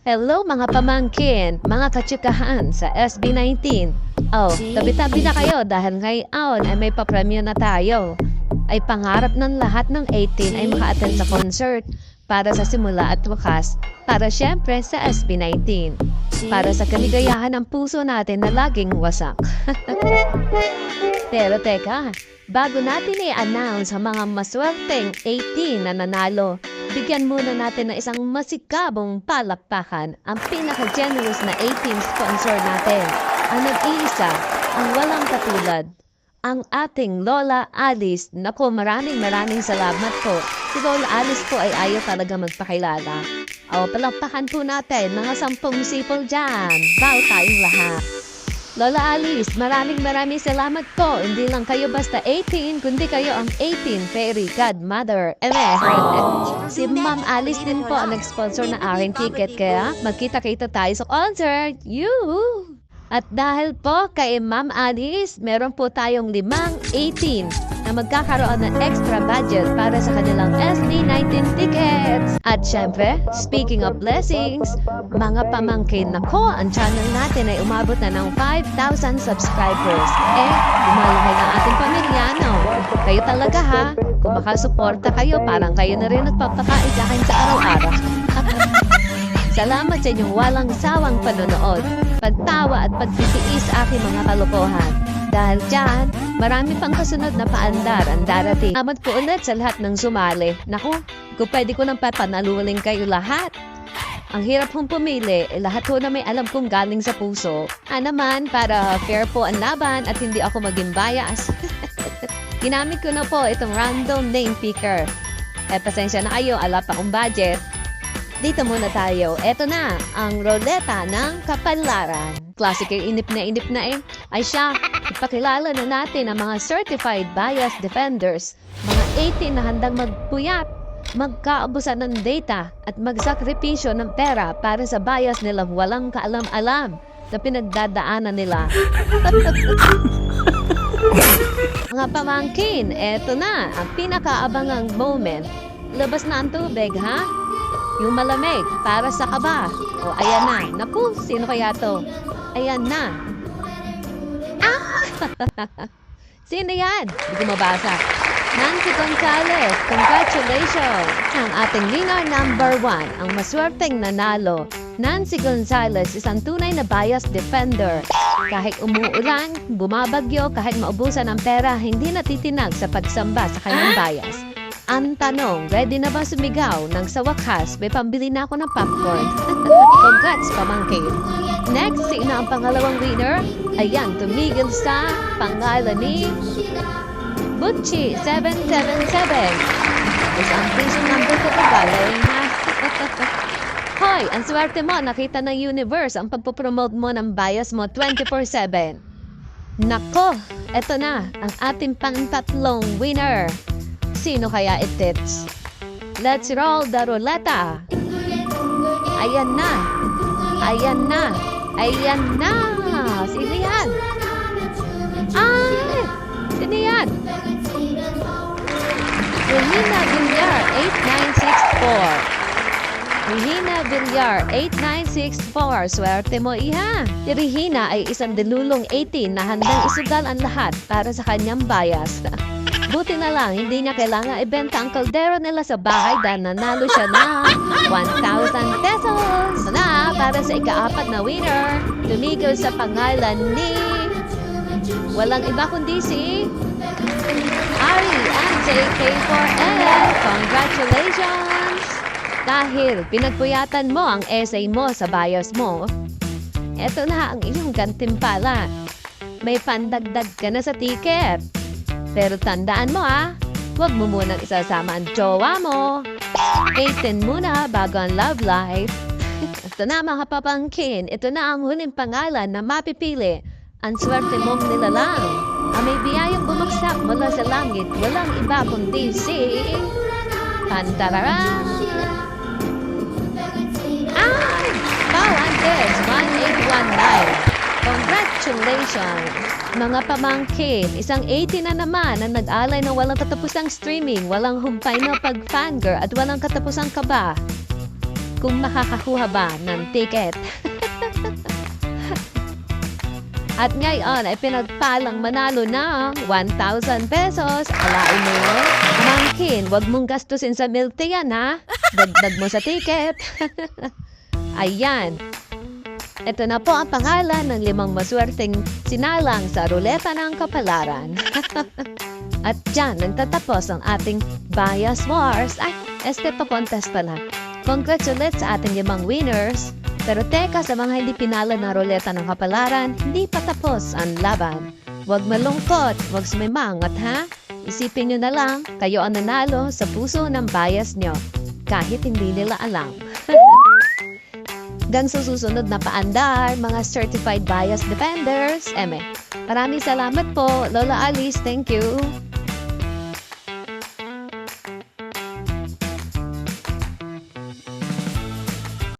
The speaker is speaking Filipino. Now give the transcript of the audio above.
Hello mga pamangkin, mga katsikahan sa SB19. Oh, tabi-tabi na kayo dahil ngayon ay may papremyo na tayo. Ay pangarap ng lahat ng 18 ay maka-attend sa concert para sa simula at wakas, para syempre sa SB19. Para sa kaligayahan ng puso natin na laging wasak. Pero teka, bago natin i-announce ang mga maswerteng 18 na nanalo, bigyan muna natin ng isang masikabong palakpakan ang pinaka-generous na 18 sponsor natin. Ang nag-iisa, ang walang katulad, ang ating Lola Alice. Nako, maraming maraming salamat po. Si Lola Alice po ay ayaw talaga magpakilala. O, palakpakan po natin mga sampung sipol dyan. Bow tayong lahat. Lola Alice, maraming maraming salamat po. Hindi lang kayo basta 18, kundi kayo ang 18 Fairy Godmother. Eme. si Ma'am Alice din po ang nag-sponsor ng aking ticket, kaya magkita-kita tayo sa concert. Yoo! At dahil po kay Ma'am Alice, meron po tayong limang 18 na magkakaroon ng extra budget para sa kanilang SD19 tickets. At syempre, speaking of blessings, mga pamangkin na ko, ang channel natin ay umabot na ng 5,000 subscribers. Eh, lumalaki ng ating pamilya, no? Kayo talaga ha, kung makasuporta kayo, parang kayo na rin nagpapakain sa araw-araw. Salamat sa inyong walang sawang panonood, pagtawa at pagtitiis aking mga kalokohan. Dahil dyan, marami pang kasunod na paandar ang darating. Salamat po ulit sa lahat ng sumali. Naku, kung pwede ko nang papanaluling kayo lahat. Ang hirap kong pumili, eh, lahat ko na may alam kong galing sa puso. Ah naman, para fair po ang laban at hindi ako maging bias. Ginamit ko na po itong random name picker. Eh, pasensya na kayo, ala pa akong budget. Dito muna tayo. Eto na, ang roleta ng kapalaran. Classic yung inip na inip na eh. Ay siya, ipakilala na natin ang mga certified bias defenders. Mga 18 na handang magpuyat, magkaabusan ng data at magsakripisyo ng pera para sa bias nilang walang kaalam-alam na pinagdadaanan nila. mga pamangkin, eto na, ang pinakaabangang moment. Labas na ang tubig, ha? Yung malamig, para sa kaba. O, ayan na. Naku, sino kaya to? Ayan na. Ah! sino yan? Hindi ko mabasa. Nancy Gonzalez, congratulations! Ang ating winner number one, ang maswerteng nanalo. Nancy Gonzalez, isang tunay na bias defender. Kahit umuulan, bumabagyo, kahit maubusan ng pera, hindi natitinag sa pagsamba sa kanyang bias. Ang tanong, ready na ba sumigaw nang sa wakas may pambili na ako ng popcorn? Congrats, pamangkin! Next, sino ang pangalawang winner? Ayan, tumigil sa pangalan ni Butchie 777. Isang piso number ko to galing ha. Hoy, ang swerte mo, nakita ng universe ang pagpopromote mo ng bias mo 24-7. Nako, eto na, ang ating pang-tatlong winner. Sino kaya itits? Let's roll the ruleta. Ayan na. Ayan na. Ayan na. Sino yan? Ay! Sino yan? Regina Villar, 8964. Regina Villar, 8964. Swerte mo, iha. Si Regina ay isang dilulong 18 na handang isugal ang lahat para sa kanyang bias. Buti na lang, hindi niya kailangan ibenta ang kaldero nila sa bahay dahil nanalo siya ng 1,000 pesos. Na, para sa ikaapat na winner, tumigil sa pangalan ni... Walang iba kundi si... Ari and JK4L. Congratulations! Dahil pinagpuyatan mo ang essay mo sa bias mo, eto na ang iyong gantimpala. May pandagdag ka na sa ticket. Pero tandaan mo ah, huwag mo munang isasama ang jowa mo. 18 muna bago ang love life. ito na mga papangkin, ito na ang huling pangalan na mapipili. Ang swerte mong nilalang. Ang may biyayang bumagsak mula sa langit, walang iba kundi si... Pantarara! Ay! Pawantes 1819! Congratulations! Mga pamangkin, isang 80 na naman ang nag-alay ng walang katapusang streaming, walang humpay na pag-fangirl at walang katapusang kaba. kung makakakuha ba ng ticket. At ngayon ay pinagpalang manalo ng 1,000 pesos. Alain mo? Mangkin, wag mong gastusin sa milk tea yan ha. Dagdag mo sa ticket. Ayan. Ito na po ang pangalan ng limang maswerteng sinalang sa ruleta ng kapalaran. At dyan, nagtatapos ang ating Bias Wars. Ay, este pa contest pala. Congratulates sa ating limang winners. Pero teka, sa mga hindi pinala ng ruleta ng kapalaran, hindi pa tapos ang laban. Huwag malungkot, huwag sumimangot ha. Isipin nyo na lang, kayo ang nanalo sa puso ng bias nyo. Kahit hindi nila alam. Hanggang sa susunod na paandar, mga certified bias defenders. Eme, maraming salamat po, Lola Alice. Thank you.